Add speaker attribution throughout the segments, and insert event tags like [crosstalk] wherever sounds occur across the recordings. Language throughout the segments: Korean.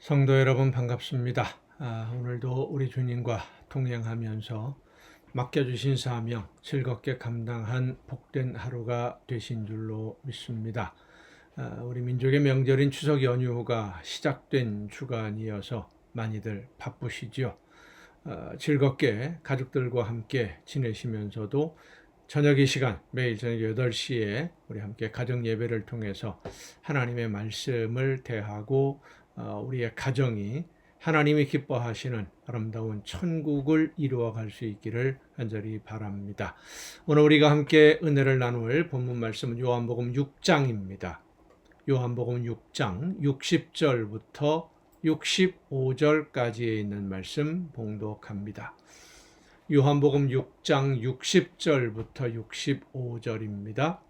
Speaker 1: 성도 여러분 반갑습니다. 아, 오늘도 우리 주님과 동행하면서 맡겨주신 사명 즐겁게 감당한 복된 하루가 되신 줄로 믿습니다. 아, 우리 민족의 명절인 추석 연휴가 시작된 주간이어서 많이들 바쁘시죠. 아, 즐겁게 가족들과 함께 지내시면서도 저녁 이 시간 매일 저녁 8시에 우리 함께 가정 예배를 통해서 하나님의 말씀을 대하고 어, 우리의 가정이 하나님이 기뻐하시는 아름다운 천국을 이루어 갈 수 있기를 간절히 바랍니다. 오늘 우리가 함께 은혜를 나눌 본문 말씀은 요한복음 6장입니다. 요한복음 6장 60절부터 65절까지에 있는 말씀 봉독합니다. 요한복음 6장 60절부터 65절입니다.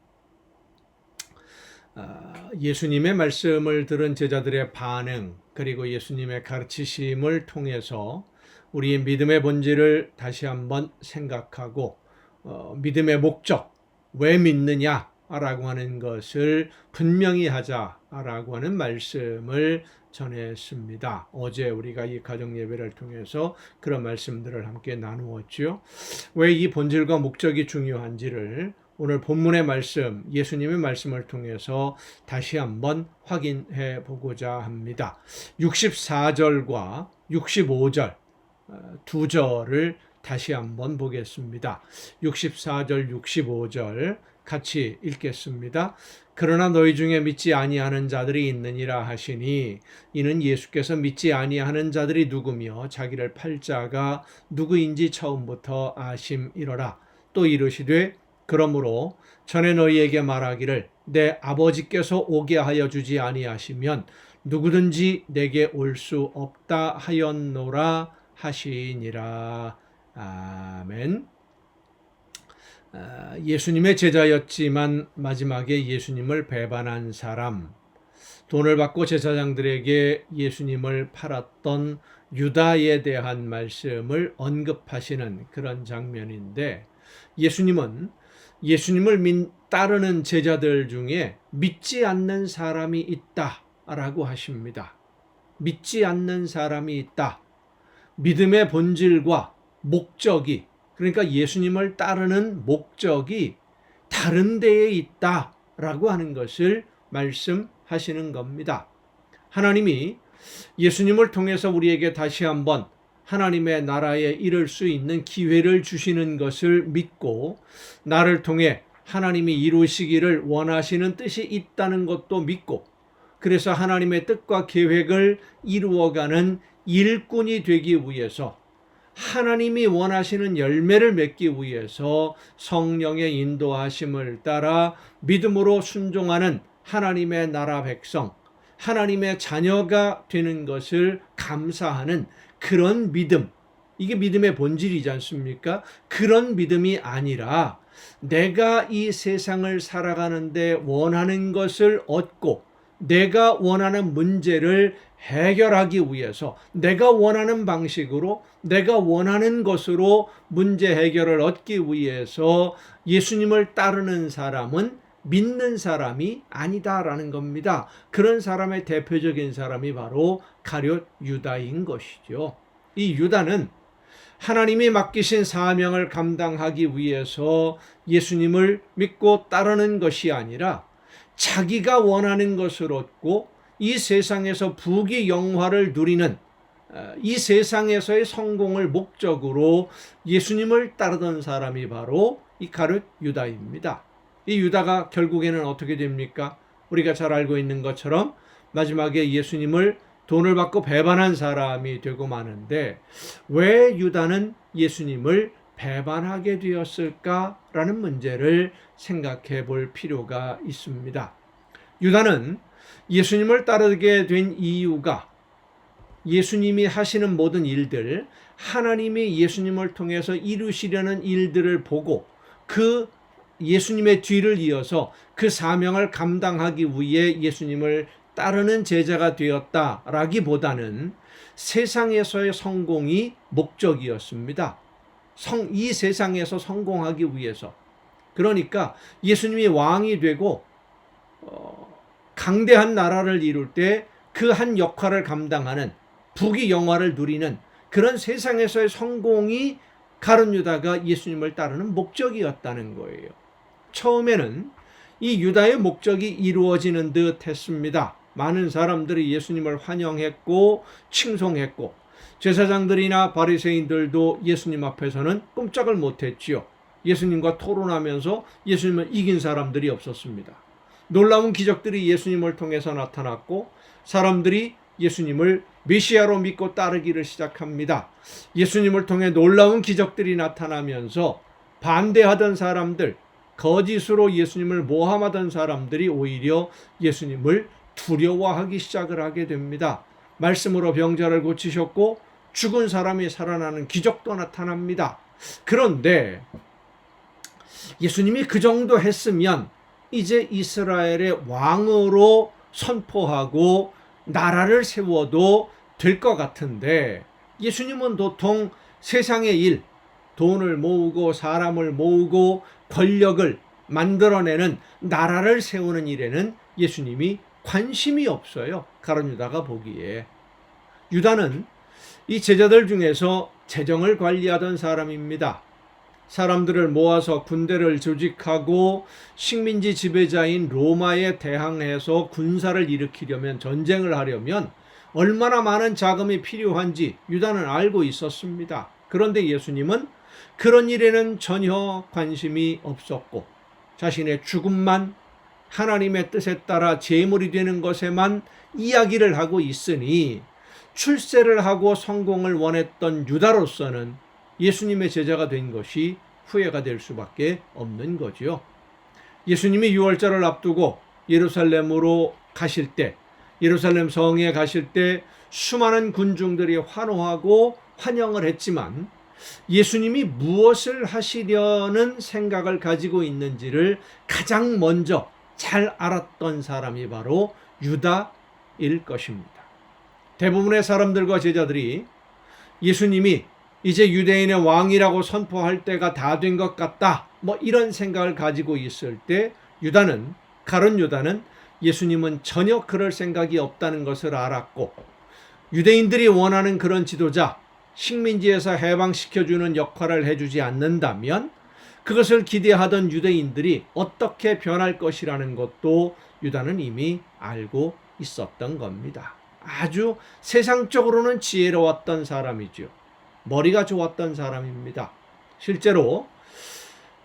Speaker 1: 아, 예수님의 말씀을 들은 제자들의 반응 그리고 예수님의 가르치심을 통해서 우리의 믿음의 본질을 다시 한번 생각하고 어, 믿음의 목적 왜 믿느냐라고 하는 것을 분명히 하자라고 하는 말씀을 전했습니다. 어제 우리가 이 가정 예배를 통해서 그런 말씀들을 함께 나누었죠. 왜이 본질과 목적이 중요한지를 오늘 본문의 말씀, 예수님의 말씀을 통해서 다시 한번 확인해 보고자 합니다. 64절과 65절 어, 두 절을 다시 한번 보겠습니다. 64절, 65절 같이 읽겠습니다. 그러나 너희 중에 믿지 아니하는 자들이 있느니라 하시니 이는 예수께서 믿지 아니하는 자들이 누구며 자기를 팔 자가 누구인지 처음부터 아심이러라. 또 이르시되 그러므로 전에 너희에게 말하기를 내 아버지께서 오게 하여 주지 아니하시면 누구든지 내게 올 수 없다 하였노라 하시니라. 아멘. 아, 예수님의 제자였지만 마지막에 예수님을 배반한 사람, 돈을 받고 제사장들에게 예수님을 팔았던 유다에 대한 말씀을 언급하시는 그런 장면인데 예수님은 예수님을 따르는 제자들 중에 믿지 않는 사람이 있다 라고 하십니다. 믿지 않는 사람이 있다. 믿음의 본질과 목적이 그러니까 예수님을 따르는 목적이 다른 데에 있다 라고 하는 것을 말씀하시는 겁니다. 하나님이 예수님을 통해서 우리에게 다시 한번 하나님의 나라에 이를 수 있는 기회를 주시는 것을 믿고 나를 통해 하나님이 이루시기를 원하시는 뜻이 있다는 것도 믿고 그래서 하나님의 뜻과 계획을 이루어가는 일꾼이 되기 위해서 하나님이 원하시는 열매를 맺기 위해서 성령의 인도하심을 따라 믿음으로 순종하는 하나님의 나라 백성, 하나님의 자녀가 되는 것을 감사하는 그런 믿음, 이게 믿음의 본질이지 않습니까? 그런 믿음이 아니라 내가 이 세상을 살아가는데 원하는 것을 얻고 내가 원하는 문제를 해결하기 위해서 내가 원하는 방식으로 내가 원하는 것으로 문제 해결을 얻기 위해서 예수님을 따르는 사람은 믿는 사람이 아니다라는 겁니다. 그런 사람의 대표적인 사람이 바로 가룟 유다인 것이죠. 이 유다는 하나님이 맡기신 사명을 감당하기 위해서 예수님을 믿고 따르는 것이 아니라 자기가 원하는 것을 얻고 이 세상에서 부귀 영화를 누리는 어, 이 세상에서의 성공을 목적으로 예수님을 따르던 사람이 바로 이 가룟 유다입니다. 이 유다가 결국에는 어떻게 됩니까? 우리가 잘 알고 있는 것처럼 마지막에 예수님을 돈을 받고 배반한 사람이 되고 마는데 왜 유다는 예수님을 배반하게 되었을까라는 문제를 생각해 볼 필요가 있습니다. 유다는 예수님을 따르게 된 이유가 예수님이 하시는 모든 일들, 하나님이 예수님을 통해서 이루시려는 일들을 보고 그 예수님의 뒤를 이어서 그 사명을 감당하기 위해 예수님을 따르는 제자가 되었다라기보다는 세상에서의 성공이 목적이었습니다. 성, 이 세상에서 성공하기 위해서. 그러니까 예수님이 왕이 되고 어, 강대한 나라를 이룰 때 그 한 역할을 감당하는 부귀 영화를 누리는 그런 세상에서의 성공이 가룟 유다가 예수님을 따르는 목적이었다는 거예요. 처음에는 이 유다의 목적이 이루어지는 듯 했습니다. 많은 사람들이 예수님을 환영했고 칭송했고 제사장들이나 바리새인들도 예수님 앞에서는 꼼짝을 못했지요. 예수님과 토론하면서 예수님을 이긴 사람들이 없었습니다. 놀라운 기적들이 예수님을 통해서 나타났고 사람들이 예수님을 메시아로 믿고 따르기를 시작합니다. 예수님을 통해 놀라운 기적들이 나타나면서 반대하던 사람들, 거짓으로 예수님을 모함하던 사람들이 오히려 예수님을 두려워하기 시작을 하게 됩니다. 말씀으로 병자를 고치셨고 죽은 사람이 살아나는 기적도 나타납니다. 그런데 예수님이 그 정도 했으면 이제 이스라엘의 왕으로 선포하고 나라를 세워도 될 것 같은데 예수님은 도통 세상의 일, 돈을 모으고 사람을 모으고 권력을 만들어내는 나라를 세우는 일에는 예수님이 관심이 없어요. 가론 유다가 보기에. 유다는 이 제자들 중에서 재정을 관리하던 사람입니다. 사람들을 모아서 군대를 조직하고 식민지 지배자인 로마에 대항해서 군사를 일으키려면 전쟁을 하려면 얼마나 많은 자금이 필요한지 유다는 알고 있었습니다. 그런데 예수님은 그런 일에는 전혀 관심이 없었고 자신의 죽음만 하나님의 뜻에 따라 제물이 되는 것에만 이야기를 하고 있으니 출세를 하고 성공을 원했던 유다로서는 예수님의 제자가 된 것이 후회가 될 수밖에 없는 거지요. 예수님이 유월절을 앞두고 예루살렘으로 가실 때, 예루살렘 성에 가실 때 수많은 군중들이 환호하고 환영을 했지만 예수님이 무엇을 하시려는 생각을 가지고 있는지를 가장 먼저 잘 알았던 사람이 바로 유다일 것입니다. 대부분의 사람들과 제자들이 예수님이 이제 유대인의 왕이라고 선포할 때가 다 된 것 같다. 뭐 이런 생각을 가지고 있을 때 유다는 가론 유다는 예수님은 전혀 그럴 생각이 없다는 것을 알았고 유대인들이 원하는 그런 지도자 식민지에서 해방시켜주는 역할을 해주지 않는다면 그것을 기대하던 유대인들이 어떻게 변할 것이라는 것도 유다는 이미 알고 있었던 겁니다. 아주 세상적으로는 지혜로웠던 사람이죠. 머리가 좋았던 사람입니다. 실제로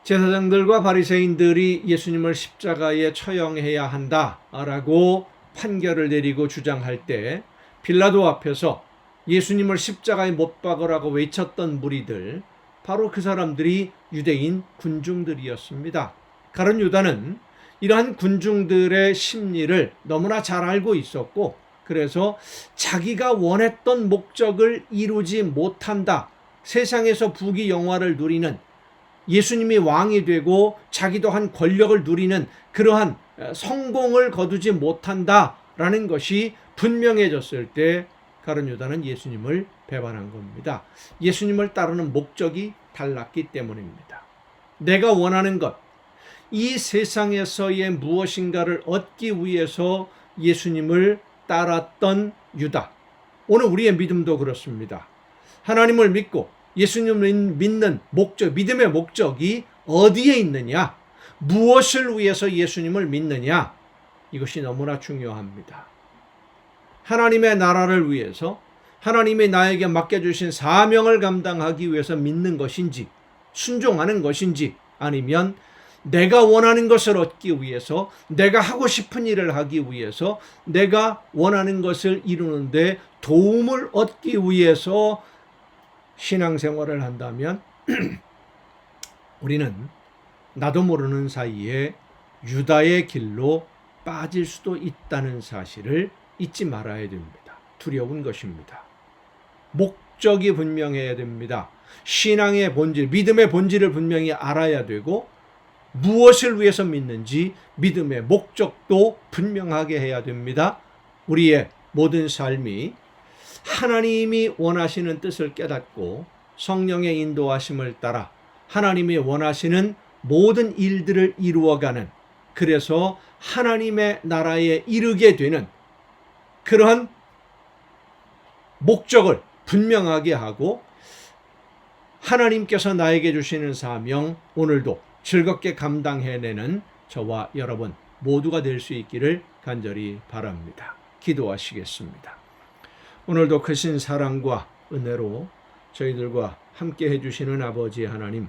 Speaker 1: 제사장들과 바리새인들이 예수님을 십자가에 처형해야 한다라고 판결을 내리고 주장할 때 빌라도 앞에서 예수님을 십자가에 못 박으라고 외쳤던 무리들 바로 그 사람들이 유대인 군중들이었습니다. 가론 유다는 이러한 군중들의 심리를 너무나 잘 알고 있었고 그래서 자기가 원했던 목적을 이루지 못한다. 세상에서 부귀 영화를 누리는 예수님이 왕이 되고 자기도 한 권력을 누리는 그러한 성공을 거두지 못한다라는 것이 분명해졌을 때 가론 유다는 예수님을 배반한 겁니다. 예수님을 따르는 목적이 달랐기 때문입니다. 내가 원하는 것, 이 세상에서의 무엇인가를 얻기 위해서 예수님을 따랐던 유다. 오늘 우리의 믿음도 그렇습니다. 하나님을 믿고 예수님을 믿는 목적, 믿음의 목적이 어디에 있느냐? 무엇을 위해서 예수님을 믿느냐? 이것이 너무나 중요합니다. 하나님의 나라를 위해서 하나님이 나에게 맡겨주신 사명을 감당하기 위해서 믿는 것인지, 순종하는 것인지, 아니면 내가 원하는 것을 얻기 위해서, 내가 하고 싶은 일을 하기 위해서, 내가 원하는 것을 이루는데 도움을 얻기 위해서 신앙생활을 한다면 [clears throat] 우리는 나도 모르는 사이에 유다의 길로 빠질 수도 있다는 사실을 잊지 말아야 됩니다. 두려운 것입니다. 목적이 분명해야 됩니다. 신앙의 본질, 믿음의 본질을 분명히 알아야 되고 무엇을 위해서 믿는지 믿음의 목적도 분명하게 해야 됩니다. 우리의 모든 삶이 하나님이 원하시는 뜻을 깨닫고 성령의 인도하심을 따라 하나님이 원하시는 모든 일들을 이루어가는 그래서 하나님의 나라에 이르게 되는 그러한 목적을 분명하게 하고 하나님께서 나에게 주시는 사명 오늘도 즐겁게 감당해내는 저와 여러분 모두가 될 수 있기를 간절히 바랍니다. 기도하시겠습니다. 오늘도 크신 사랑과 은혜로 저희들과 함께 해주시는 아버지 하나님,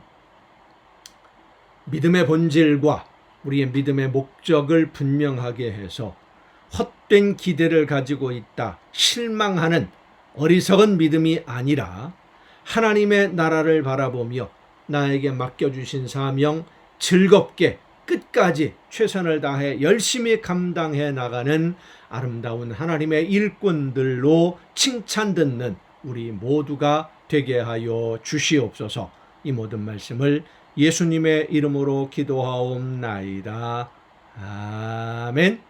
Speaker 1: 믿음의 본질과 우리의 믿음의 목적을 분명하게 해서 헛된 기대를 가지고 있다, 실망하는 어리석은 믿음이 아니라 하나님의 나라를 바라보며 나에게 맡겨주신 사명 즐겁게 끝까지 최선을 다해 열심히 감당해 나가는 아름다운 하나님의 일꾼들로 칭찬 듣는 우리 모두가 되게 하여 주시옵소서 이 모든 말씀을 예수님의 이름으로 기도하옵나이다. 아멘.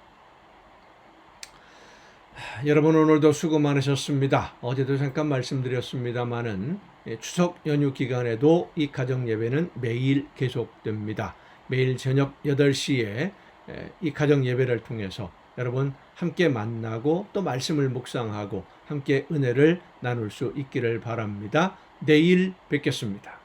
Speaker 1: 여러분 오늘도 수고 많으셨습니다. 어제도 잠깐 말씀드렸습니다마는 예, 추석 연휴 기간에도 이 가정 예배는 매일 계속됩니다. 매일 저녁 8시에 이 가정 예배를 통해서 여러분 함께 만나고 또 말씀을 묵상하고 함께 은혜를 나눌 수 있기를 바랍니다. 내일 뵙겠습니다.